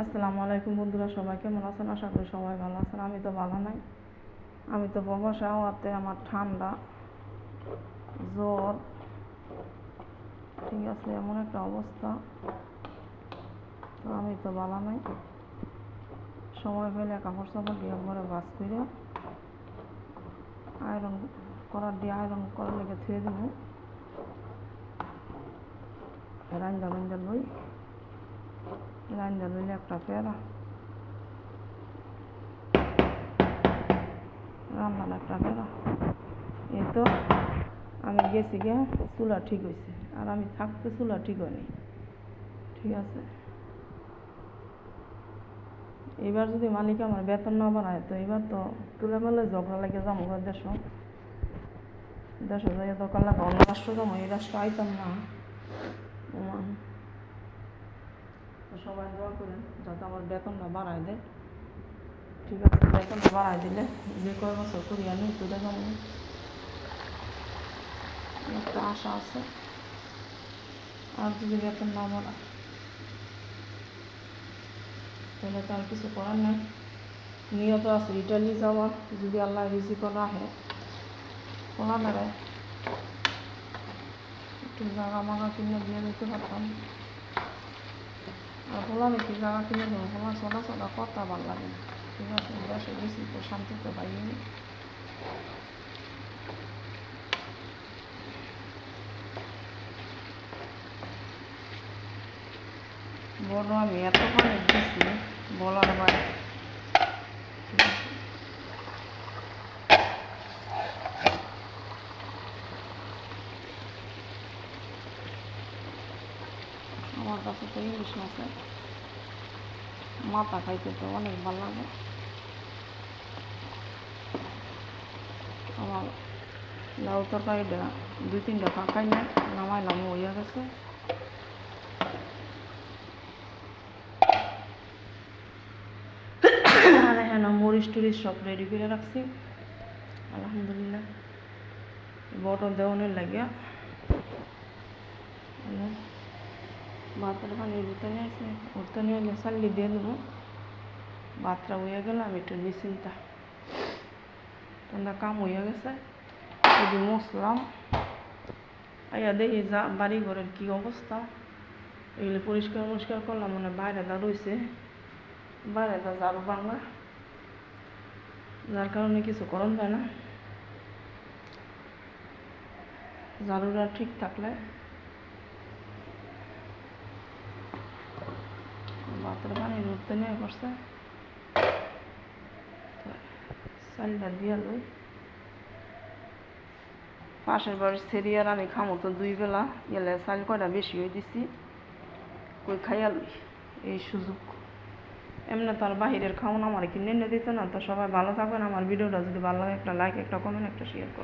আসসালামু আলাইকুম বন্ধুরা, সবাই কেমন আছেন? আশা করি সবাই ভালো আছেন। আমি তো ভালো নাই। আমি তো প্রবাসে হওয়াতে আমার ঠান্ডা, জ্বর। ঠিক আছে, এমন একটা অবস্থা। তো আমি তো ভালো নাই। সময় পেলে কাপড় চাপড় দিয়ে একবারে বাস করে আয়রন করার দিয়ে আয়রন করার লেগে থুয়ে দেব। রান্দা বান্দা লই। লইলে একটা পেয়ারা রান্নার একটা পেয়ারা এই তো আমি গেছি গিয়ে চুলা ঠিক হয়েছে আর আমি থাকতে চুলা ঠিক হয়নি ঠিক আছে এবার যদি মালিক আমার বেতন না বাড়ায়, তো এবার তো তুলে মেলে ঝগড়া লাগে যাব ঘর দেশ। দেশ যাই দরকার লাগে অন্য রাষ্ট্র যাব, এই রাষ্ট্র আইতাম না। সবাই দোয়া করেন যাতে আমার বেতনটা বাড়ায় দেয়। ঠিক আছে, বেতনটা বাড়ায় দিলে যে কয় বছর করি আমি তুলে যাব একটা আশা আছে। আর যদি বেতন না বাড়ায়, তাহলে তো আর কিছু করার নাই। নিয়ত আছে ইটালি যাওয়ার। যদি আল্লাহ রিজি করা আহে করা লাগে একটু জায়গা মাগা কিনে দিয়ে দিতে পারতাম। বলা নাকি জায়গা কিনে দেবো বলা সদা সদা কথা ভালো লাগে ঠিক আছে দেশে গেছি তো শান্তিতে পাইনি বড় আমি এত পানি দিচ্ছি বলার বাইরে। আমার কাছে তো ইলিশ মাছের মাথা খাইতে তো অনেক ভালো লাগে। আমার লাউ তরকারিটা দুই তিনটা ফাঁকাই না নামাইলাম হইয়া গেছে। আর এখানে মরিচ টুরিচ সব রেডি করে রাখছি। আলহামদুলিল্লাহ। বটল দেওয়ানোর লাগিয়া ভাতের পানি উঠতে আসছে উঠতে এলে চাল্লি দিয়ে দেবো ভাতটা হয়ে গেল আমি একটু নিশ্চিন্তা কাম হয়ে গেছে যদি যা বাড়ি ঘরের কী অবস্থা এগুলো পরিষ্কার পরিষ্কার করলাম মানে বাইরে দা রয়েছে বাইরে দা ঝাড়ু বাংলা যার কারণে কিছু করণ যায় না ঝাড়ুটা ঠিক থাকলে ভাতের পানি উঠতে নিয়ে পাশের বাড়ির সেরিয়ার আমি খামো তো দুই বেলা, গেলে চাল কয়টা বেশি হয়ে দিছি, কই খাইয়া লই, এই সুযোগ। এমনি তো আর বাহিরের খাওন আমার কিনে এনে দিত না, তো সবাই ভালো থাকবেন। আমার ভিডিওটা যদি ভালো লাগে একটা লাইক একটা কমেন্ট একটা শেয়ার করো